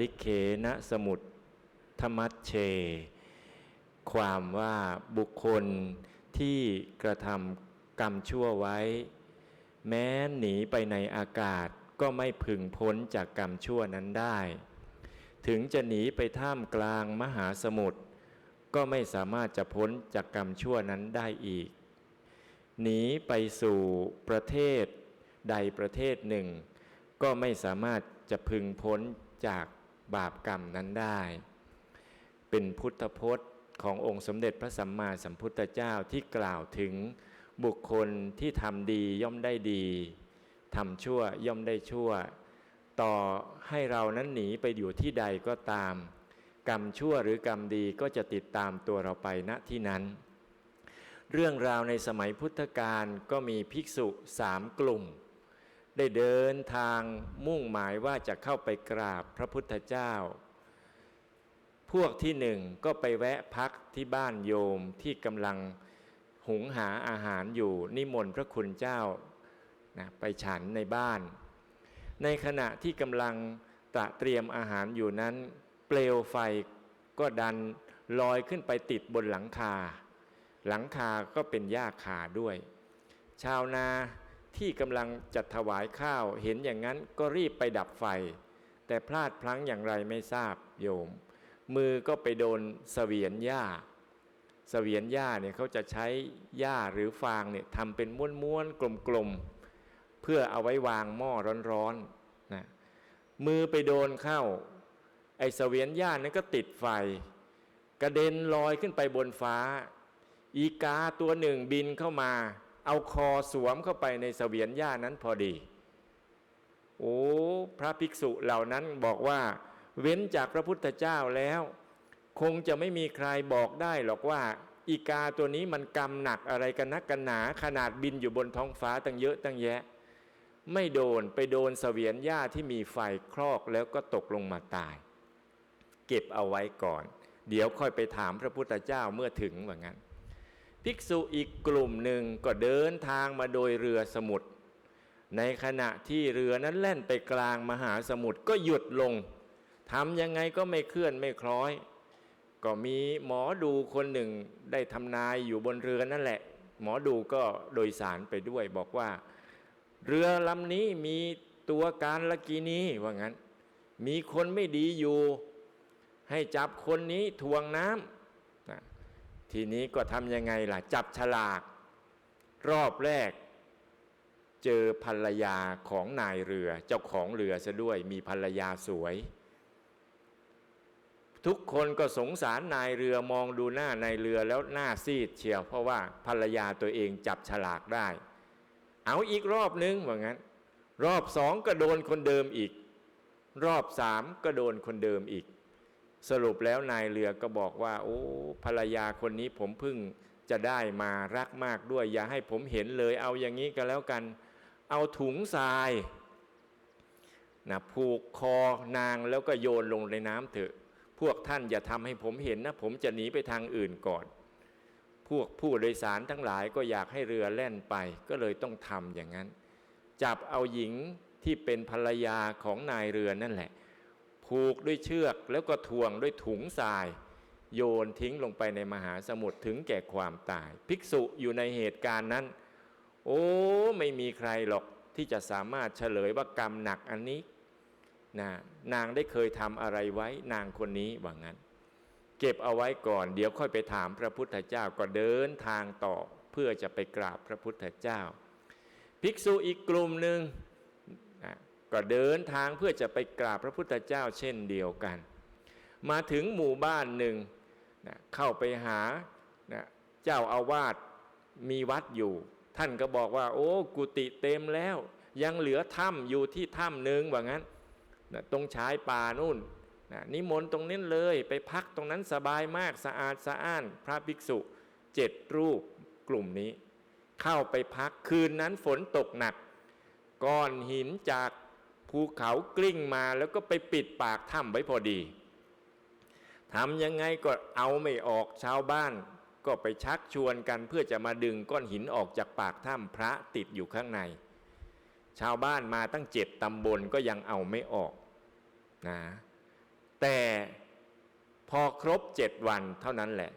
ลิเขนะสมุทธมัชเช ความว่าบุคคลที่กระทำกรรมชั่วไว้ แม้หนีไปในอากาศก็ไม่พึงพ้นจากกรรมชั่วนั้นได้ ถึงจะหนีไปท่ามกลางมหาสมุทรก็ไม่สามารถจะพ้นจากกรรมชั่วนั้นได้อีก หนีไปสู่ประเทศใดประเทศหนึ่ง ก็ไม่สามารถจะพึงพ้นจาก บาปกรรมนั้นได้ เป็นพุทธพจน์ขององค์สมเด็จพระสัมมาสัมพุทธเจ้าที่กล่าวถึงบุคคลที่ทำดีย่อมได้ดีทำชั่วย่อมได้ชั่ว ต่อให้เรานั้นหนีไปอยู่ที่ใดก็ตาม กรรมชั่วหรือกรรมดีก็จะติดตามตัวเราไปณที่นั้น เรื่องราวในสมัยพุทธกาลก็มีภิกษุสามกลุ่ม ได้เดินทางมุ่งหมายว่าจะเข้าไปกราบพระพุทธเจ้า พวกที่หนึ่งก็ไปแวะพักที่บ้านโยมที่กำลังหุงหาอาหารอยู่นิมนต์พระคุณเจ้านะไปฉันในบ้าน ในขณะที่กำลังตระเตรียมอาหารอยู่นั้น เปลวไฟก็ดันลอยขึ้นไปติดบนหลังคา หลังคาก็เป็นหญ้าคาด้วย ชาวนา ที่กำลังจัดถวายข้าวเห็นอย่างนั้นก็รีบไปดับไฟ แต่พลาดพลั้งอย่างไรไม่ทราบโยม มือก็ไปโดนเสวียนหญ้าเสวียนหญ้าเนี่ยเขาจะใช้หญ้าหรือฟางเนี่ยทำเป็นม้วนๆกลมๆเพื่อเอาไว้วางหม้อร้อนๆนะมือไปโดนเข้า ไอ้เสวียนหญ้านั้นก็ติดไฟ กระเด็นลอยขึ้นไปบนฟ้า อีกาตัวหนึ่งบินเข้ามา เอาคอสวมเข้าไปในเสวียนหญ้านั้นพอดี โอ้พระภิกษุเหล่านั้นบอกว่า เว้นจากพระพุทธเจ้าแล้ว คงจะไม่มีใครบอกได้หรอกว่า อีกาตัวนี้มันกรรมหนักอะไรกันนักกันหนาขนาดบินอยู่บนท้องฟ้าตั้งเยอะตั้งแยะ ไม่โดนไปโดนเสวียนหญ้าที่มีไฟคลอกแล้วก็ตกลงมาตาย เก็บเอาไว้ก่อน เดี๋ยวค่อยไปถามพระพุทธเจ้าเมื่อถึงว่างั้น ภิกษุอีกกลุ่มหนึ่งก็เดินทางมาโดยเรือสมุทรในขณะที่เรือนั้นแล่นไปกลางมหาสมุทรก็หยุดลงทำยังไงก็ไม่เคลื่อนไม่คล้อย ก็มีหมอดูคนหนึ่งได้ทำนายอยู่บนเรือนั่นแหละ หมอดูก็โดยสารไปด้วยบอกว่า เรือลำนี้มีตัวการละกีนี้ว่างั้น มีคนไม่ดีอยู่ ให้จับคนนี้ทวงน้ำ ทีนี้ก็ทำยังไงล่ะ จับฉลาก รอบแรก เจอภรรยาของนายเรือ เจ้าของเรือซะด้วยมีภรรยาสวย ทุกคนก็สงสารนายเรือมองดูหน้านายเรือแล้วหน้าซีดเชียว เพราะว่าภรรยาตัวเองจับฉลากได้ เอาอีกรอบนึงว่างั้น รอบสองก็โดนคนเดิมอีก รอบสามก็โดนคนเดิมอีก สรุปแล้วนายเรือก็บอกว่า โอ้ภรรยาคนนี้ผมเพิ่งจะได้มารักมากด้วย อย่าให้ผมเห็นเลย เอาอย่างนี้ก็แล้วกัน เอาถุงทรายนะผูกคอนางแล้วก็โยนลงในน้ำเถอะ พวกท่านอย่าทำให้ผมเห็นนะ ผมจะหนีไปทางอื่นก่อน พวกผู้โดยสารทั้งหลายก็อยากให้เรือแล่นไป ก็เลยต้องทำอย่างนั้น จับเอาหญิงที่เป็นภรรยาของนายเรือนั่นแหละ ผูกด้วยเชือกแล้วก็ทวงด้วยถุงทราย โยนทิ้งลงไปในมหาสมุทรถึงแก่ความตาย ภิกษุอยู่ในเหตุการณ์นั้น โอ้ไม่มีใครหรอกที่จะสามารถเฉลยว่ากรรมหนักอันนี้นะนางได้เคยทำอะไรไว้นางคนนี้ว่างั้น เก็บเอาไว้ก่อนเดี๋ยวค่อยไปถามพระพุทธเจ้าก็เดินทางต่อ เพื่อจะไปกราบพระพุทธเจ้า ภิกษุอีกกลุ่มหนึ่ง ก็เดินทางเพื่อจะไปกราบพระพุทธเจ้าเช่นเดียวกัน มาถึงหมู่บ้านหนึ่งนะเข้าไปหานะเจ้าอาวาสมีวัดอยู่ ท่านก็บอกว่า โอ้กุฏิเต็มแล้ว ยังเหลือถ้ำอยู่ที่ถ้ำหนึ่งว่างั้นนะตรงชายป่านู่นนะนิมนต์ตรงนี้เลยไปพักตรงนั้นสบายมากสะอาดสะอ้าน พระภิกษุเจ็ดรูปกลุ่มนี้ เข้าไปพักคืนนั้นฝนตกหนักก้อนหินจาก ภูเขากลิ้งมาแล้วก็ไปปิดปากถ้ำไว้พอดีทำยังไงก็เอาไม่ออกชาวบ้าน ก็ไปชักชวนกันเพื่อจะมาดึงก้อนหินออกจากปากถ้ำพระติดอยู่ข้างใน ชาวบ้านมาตั้งเจ็ดตำบลก็ยังเอาไม่ออกนะแต่พอครบเจ็ดวันเท่านั้นแหละ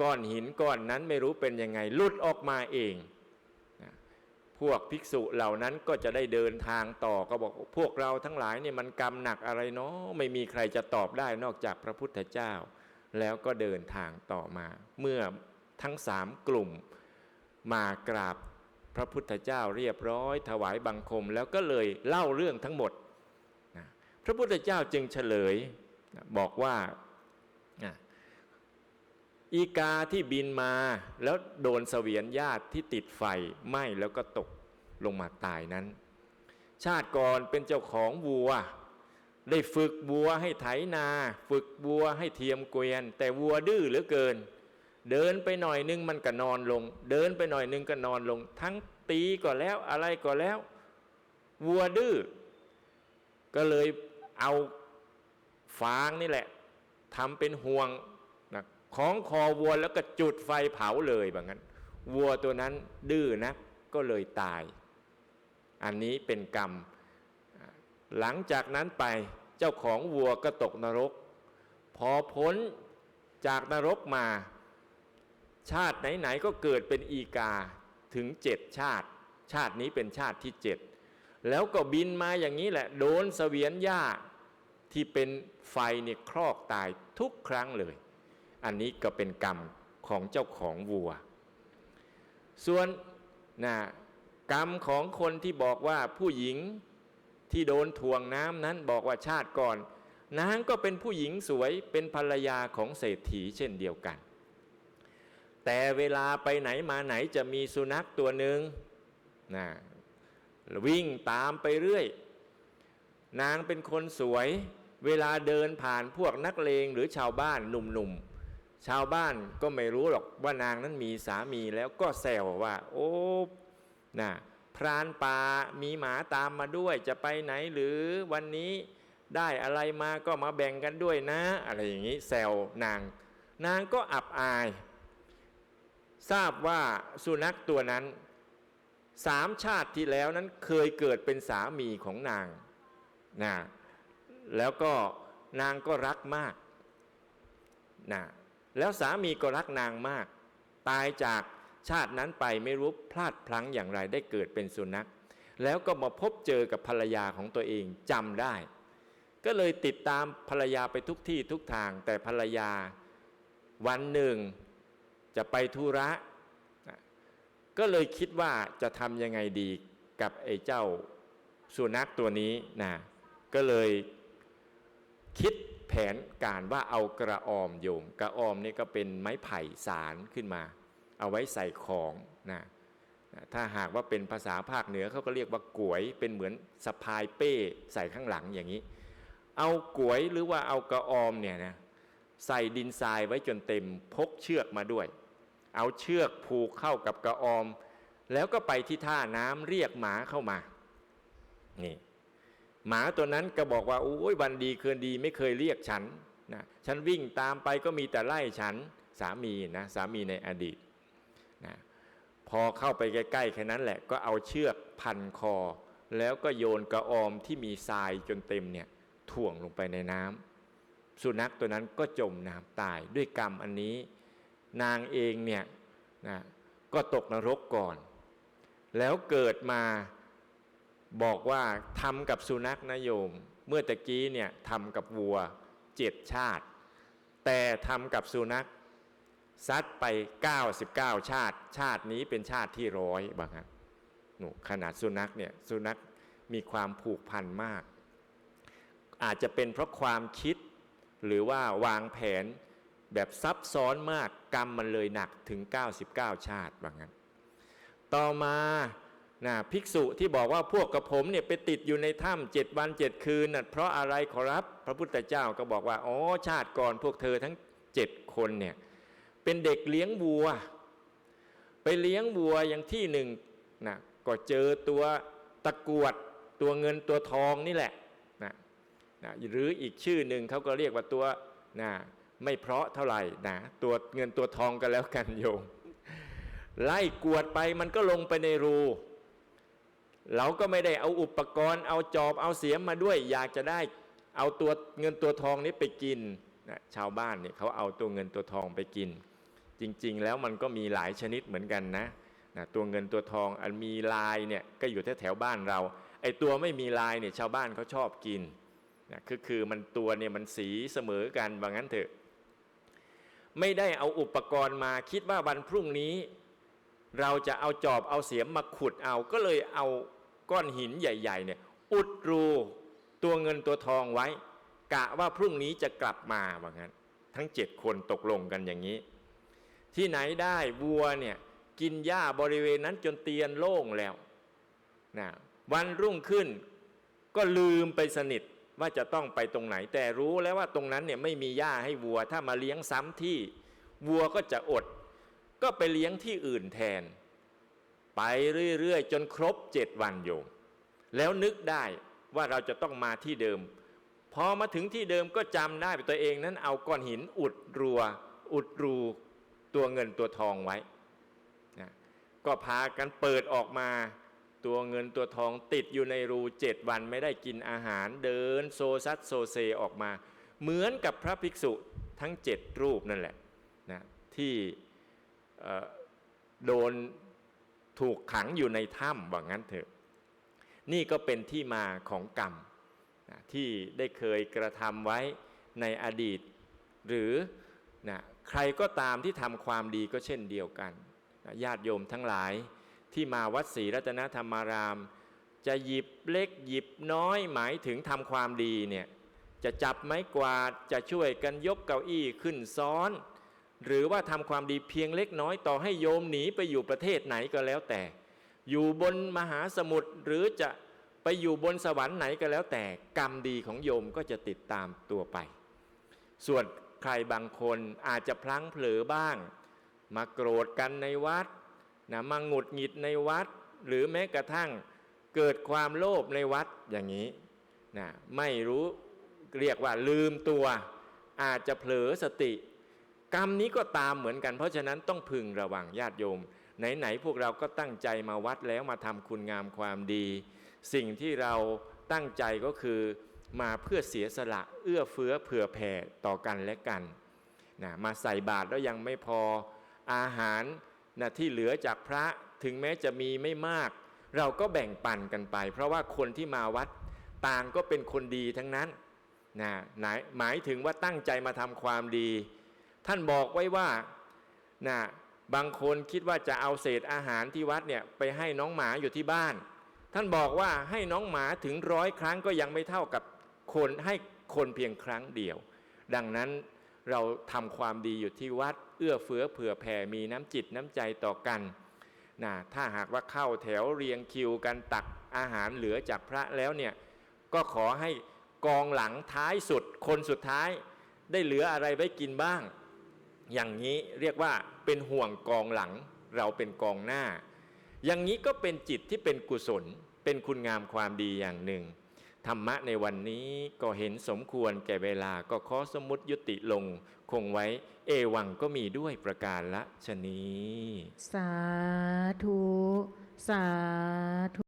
ก้อนหินก้อนนั้นไม่รู้เป็นยังไงหลุดออกมาเอง พวกภิกษุเหล่านั้นก็จะได้เดินทางต่อก็บอกพวกเราทั้งหลายเนี่ยมันกรรมหนักอะไรเนาะไม่มีใครจะตอบได้นอกจากพระพุทธเจ้า แล้วก็เดินทางต่อมา เมื่อทั้งสามกลุ่มมากราบพระพุทธเจ้าเรียบร้อย ถวายบังคมแล้วก็เลยเล่าเรื่องทั้งหมดนะพระพุทธเจ้าจึงเฉลยนะบอกว่านะ อีกาที่บินมาแล้วโดนเสวียนญาติที่ติดไฟไหม้แล้วก็ตกลงมาตายนั้น ชาติก่อนเป็นเจ้าของวัว ได้ฝึกวัวให้ไถนา ฝึกวัวให้เทียมเกวียน แต่วัวดื้อเหลือเกิน เดินไปหน่อยนึงมันก็นอนลง เดินไปหน่อยนึงก็นอนลง ทั้งตีก็แล้วอะไรก็แล้ว วัวดื้อก็เลยเอาฟางนี่แหละทำเป็นห่วง ของคอวัวแล้วก็จุดไฟเผาเลยแบบนั้น วัวตัวนั้นดื้อนะก็เลยตาย อันนี้เป็นกรรม หลังจากนั้นไปเจ้าของวัวก็ตกนรก พอพ้นจากนรกมา ชาติไหนๆก็เกิดเป็นอีกาถึงเจ็ดชาติ ชาตินี้เป็นชาติที่เจ็ดแล้วก็บินมาอย่างนี้แหละ โดนเสวียนหญ้าที่เป็นไฟเนี่ยครอกตายทุกครั้งเลย อันนี้ก็เป็นกรรมของเจ้าของวัว ส่วนนะกรรมของคนที่บอกว่าผู้หญิงที่โดนถ่วงน้ำนั้นบอกว่าชาติก่อน นางก็เป็นผู้หญิงสวยเป็นภรรยาของเศรษฐีเช่นเดียวกัน แต่เวลาไปไหนมาไหนจะมีสุนัขตัวหนึ่งนะวิ่งตามไปเรื่อย นางเป็นคนสวย เวลาเดินผ่านพวกนักเลงหรือชาวบ้านหนุ่มๆ ชาวบ้านก็ไม่รู้หรอกว่านางนั้นมีสามีแล้วก็แซวว่า โอ้นะพรานป่ามีหมาตามมาด้วยจะไปไหนหรือวันนี้ได้อะไรมาก็มาแบ่งกันด้วยนะ อะไรอย่างนี้แซวนาง นางก็อับอาย ทราบว่าสุนัขตัวนั้นสามชาติที่แล้วนั้นเคยเกิดเป็นสามีของนางนะแล้วก็นางก็รักมากนะ แล้วสามีก็รักนางมาก ตายจากชาตินั้นไปไม่รู้พลาดพลั้งอย่างไรได้เกิดเป็นสุนัข แล้วก็มาพบเจอกับภรรยาของตัวเองจำได้ ก็เลยติดตามภรรยาไปทุกที่ทุกทาง แต่ภรรยาวันหนึ่งจะไปธุระ ก็เลยคิดว่าจะทำยังไงดีกับไอ้เจ้าสุนัขตัวนี้นะก็เลยคิด แผนการว่าเอากระออมโยม กระออมนี่ก็เป็นไม้ไผ่สารขึ้นมา เอาไว้ใส่ของนะถ้าหากว่าเป็นภาษาภาคเหนือเขาก็เรียกว่ากวยเป็นเหมือนสะพายเป้ใส่ข้างหลังอย่างนี้ เอากวยหรือว่าเอากระออมเนี่ยนะใส่ดินทรายไว้จนเต็มพกเชือกมาด้วย เอาเชือกผูกเข้ากับกระออม แล้วก็ไปที่ท่าน้ำเรียกหมาเข้ามานี่ หมาตัวนั้นก็บอกว่าโอ้ยวันดีคืนดีไม่เคยเรียกฉันนะฉันวิ่งตามไปก็มีแต่ไล่ฉันสามีนะสามีในอดีตนะพอเข้าไปใกล้ๆแค่นั้นแหละก็เอาเชือกพันคอ แล้วก็โยนกระออมที่มีทรายจนเต็มเนี่ยถ่วงลงไปในน้ำสุนัขตัวนั้นก็จมน้ำตายด้วยกรรมอันนี้ นางเองเนี่ยนะก็ตกนรกก่อน แล้วเกิดมา บอกว่าทำกับสุนัขนะโยม เมื่อตะกี้เนี่ยทำกับวัวเจ็ดชาติ แต่ทำกับสุนัขซัดไป 99 ชาติ ชาตินี้เป็นชาติที่ร้อยบางครับหนูขนาดสุนัขเนี่ยสุนัขมีความผูกพันมาก อาจจะเป็นเพราะความคิดหรือว่าวางแผนแบบซับซ้อนมากกรรมมันเลยหนักถึง 99 ชาติบางั้นต่อมา นะภิกษุที่บอกว่าพวกกระผมเนี่ยไปติดอยู่ในถ้ำเจ็ดวันเจ็ดคืนนะเพราะอะไรขอรับพระพุทธเจ้าก็บอกว่าอ๋อชาติก่อนพวกเธอทั้งเจ็ดคนเนี่ยเป็นเด็กเลี้ยงวัว ไปเลี้ยงวัวอย่างที่หนึ่งนะก็เจอตัวตะกวดตัวเงินตัวทองนี่แหละนะนะหรืออีกชื่อหนึ่งเขาก็เรียกว่าตัวนะไม่เพราะเท่าไหร่นะตัวเงินตัวทองกันแล้วกันโยมไล่กวดไปมันก็ลงไปในรู เราก็ไม่ได้เอาอุปกรณ์ เอาจอบเอาเสียมมาด้วย อยากจะได้เอาตัวเงินตัวทองนี้ไปกินนะชาวบ้านเนี่ยเขาเอาตัวเงินตัวทองไปกิน จริงๆ แล้วมันก็มีหลายชนิดเหมือนกันนะนะตัวเงินตัวทองอันมีลายเนี่ยก็อยู่แถวๆบ้านเราไอตัวไม่มีลายเนี่ยชาวบ้านเขาชอบกินนะคือคือมันตัวเนี่ยมันสีเสมอกันว่างั้นเถอะ ไม่ได้เอาอุปกรณ์มาคิดว่าวันพรุ่งนี้ เราจะเอาจอบเอาเสียมมาขุดเอาก็เลยเอา ก้อนหินใหญ่ๆเนี่ยอุดรูตัวเงินตัวทองไว้ กะว่าพรุ่งนี้จะกลับมาว่างั้น ทั้งเจ็ดคนตกลงกันอย่างนี้ ที่ไหนได้วัวเนี่ยกินหญ้าบริเวณนั้นจนเตียนโล่งแล้วนะวันรุ่งขึ้นก็ลืมไปสนิทว่าจะต้องไปตรงไหน แต่รู้แล้วว่าตรงนั้นเนี่ยไม่มีหญ้าให้วัว ถ้ามาเลี้ยงซ้ำที่วัวก็จะอด ก็ไปเลี้ยงที่อื่นแทน ไปเรื่อยๆ จนครบเจ็ดวันโยม แล้วนึกได้ว่าเราจะต้องมาที่เดิม พอมาถึงที่เดิมก็จำได้ตัวเองนั้นเอาก้อนหินอุดรัว อุดรูตัวเงินตัวทองไว้นะก็พากันเปิดออกมาตัวเงินตัวทองติดอยู่ในรูเจ็ดวันไม่ได้กินอาหารเดินโซซัดโซเซออกมา เหมือนกับพระภิกษุทั้งเจ็ดรูปนั่นแหละนะที่โดน ถูกขังอยู่ในถ้ำว่างั้นเถอะ นี่ก็เป็นที่มาของกรรมนะที่ได้เคยกระทำไว้ในอดีต หรือนะใครก็ตามที่ทำความดีก็เช่นเดียวกันนะญาติโยมทั้งหลายที่มาวัดศรีรัตนธรรมาราม จะหยิบเล็กหยิบน้อยหมายถึงทำความดีเนี่ยจะจับไม้กวาดจะช่วยกันยกเก้าอี้ขึ้นซ้อน หรือว่าทำความดีเพียงเล็กน้อยต่อให้โยมหนีไปอยู่ประเทศไหนก็แล้วแต่ อยู่บนมหาสมุทรหรือจะไปอยู่บนสวรรค์ไหนก็แล้วแต่ กรรมดีของโยมก็จะติดตามตัวไป ส่วนใครบางคนอาจจะพลั้งเผลอบ้าง มาโกรธกันในวัดนะมาหงุดหงิดในวัด หรือแม้กระทั่งเกิดความโลภในวัดอย่างนี้นะไม่รู้เรียกว่าลืมตัว อาจจะเผลอสติ กรรมนี้ก็ตามเหมือนกัน เพราะฉะนั้นต้องพึงระวังญาติโยม ไหนๆพวกเราก็ตั้งใจมาวัดแล้วมาทำคุณงามความดี สิ่งที่เราตั้งใจก็คือมาเพื่อเสียสละเอื้อเฟื้อเผื่อแผ่ต่อกันและกันนะมาใส่บาตรแล้วยังไม่พออาหารนะที่เหลือจากพระถึงแม้จะมีไม่มาก เราก็แบ่งปันกันไป เพราะว่าคนที่มาวัดต่างก็เป็นคนดีทั้งนั้นนะหมายถึงว่าตั้งใจมาทำความดี ท่านบอกไว้ว่านะบางคนคิดว่าจะเอาเศษอาหารที่วัดเนี่ยไปให้น้องหมาอยู่ที่บ้าน ท่านบอกว่าให้น้องหมาถึงร้อยครั้งก็ยังไม่เท่ากับคนให้คนเพียงครั้งเดียว ดังนั้นเราทำความดีอยู่ที่วัด เอื้อเฟื้อเผื่อแผ่มีน้ำจิตน้ำใจต่อกันนะถ้าหากว่าเข้าแถวเรียงคิวกันตักอาหารเหลือจากพระแล้วเนี่ยก็ขอให้กองหลังท้ายสุด คนสุดท้ายได้เหลืออะไรไว้กินบ้าง อย่างนี้เรียกว่าเป็นห่วงกองหลังเราเป็นกองหน้า อย่างนี้ก็เป็นจิตที่เป็นกุศล เป็นคุณงามความดีอย่างหนึ่ง ธรรมะในวันนี้ก็เห็นสมควรแก่เวลาก็ขอสมมติยุติลง คงไว้เอวังก็มีด้วยประการละชนีสาธุ สาธุ